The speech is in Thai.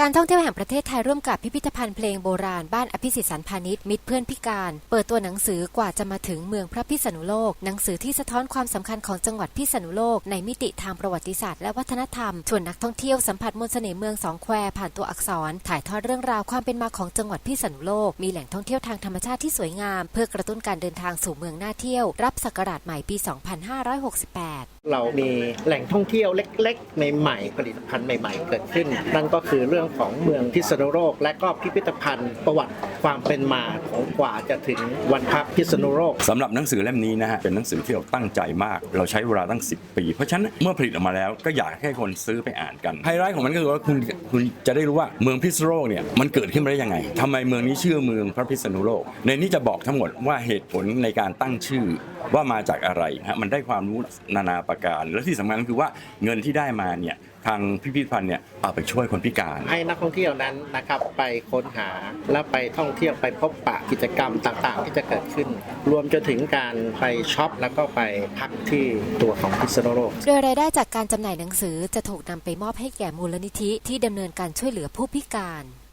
การท่องเที่ยวแห่งประเทศไทยร่วมกับพิพิธภัณฑ์เพลงโบราณบ้านอภิสิทธิ์สันพาณิชย์มิตรเพื่อนพิการ เปิดตัวหนังสือกว่าจะมาถึงเมืองพระพิษณุโลก หนังสือที่สะท้อนความสำคัญของจังหวัดพิษณุโลก ในมิติทางประวัติศาสตร์และวัฒนธรรมชวนนักท่องเที่ยวสัมผัสมนต์เสน่ห์เมืองสองแควผ่านตัวอักษร ถ่ายทอดเรื่องราวความเป็นมาของจังหวัดพิษณุโลก มีแหล่งท่องเที่ยวทางธรรมชาติที่สวยงาม เพื่อกระตุ้นการเดินทางสู่เมืองน่าเที่ยว รับศักราชใหม่ปี 2568 เรามีแหล่งท่องเที่ยวเล็ก ๆ ใหม่ๆผลิตภัณฑ์ใหม่ ๆ เกิดขึ้น นั่นก็คือเรื่องของเมืองพิษณุโลก และก็พิพิธภัณฑ์ประวัติความเป็นมาของกว่าจะถึงวันพักพิษณุโลกสำหรับหนังสือเล่มนี้นะฮะเป็นหนังสือที่เราตั้งใจมาก เราใช้เวลาตั้ง 10 ปี เพราะฉะนั้นเมื่อผลิตออกมาแล้วก็อยากให้คนซื้อไปอ่านกันไฮไลท์ของมันก็คือว่าคุณคุณจะได้รู้ว่าเมืองพิษณุโลกเนี่ยมันเกิดขึ้นมาได้ยังไงทำไมเมืองนี้ชื่อเมืองพระพิษณุโลก ในนี้จะบอกทั้งหมดว่าเหตุผลในการตั้งชื่อว่ามาจากอะไรฮะมันได้ความรู้นานาประการ และที่สำคัญก็คือว่าเงินที่ได้มาเนี่ย ทางพิพิธภัณฑ์เนี่ยเอาไปช่วยคนพิการให้นักท่องเที่ยวนั้นนะครับไปค้นหาและไปท่องเที่ยวไปพบปะกิจกรรมต่างๆ ที่จะเกิดขึ้น รวมจนถึงการไปช็อปแล้วก็ไปพักที่ตัวของพิษณุโลกโดยรายได้จากการจำหน่ายหนังสือจะถูกนำไปมอบให้แก่มูลนิธิที่ดำเนินการช่วยเหลือผู้พิการ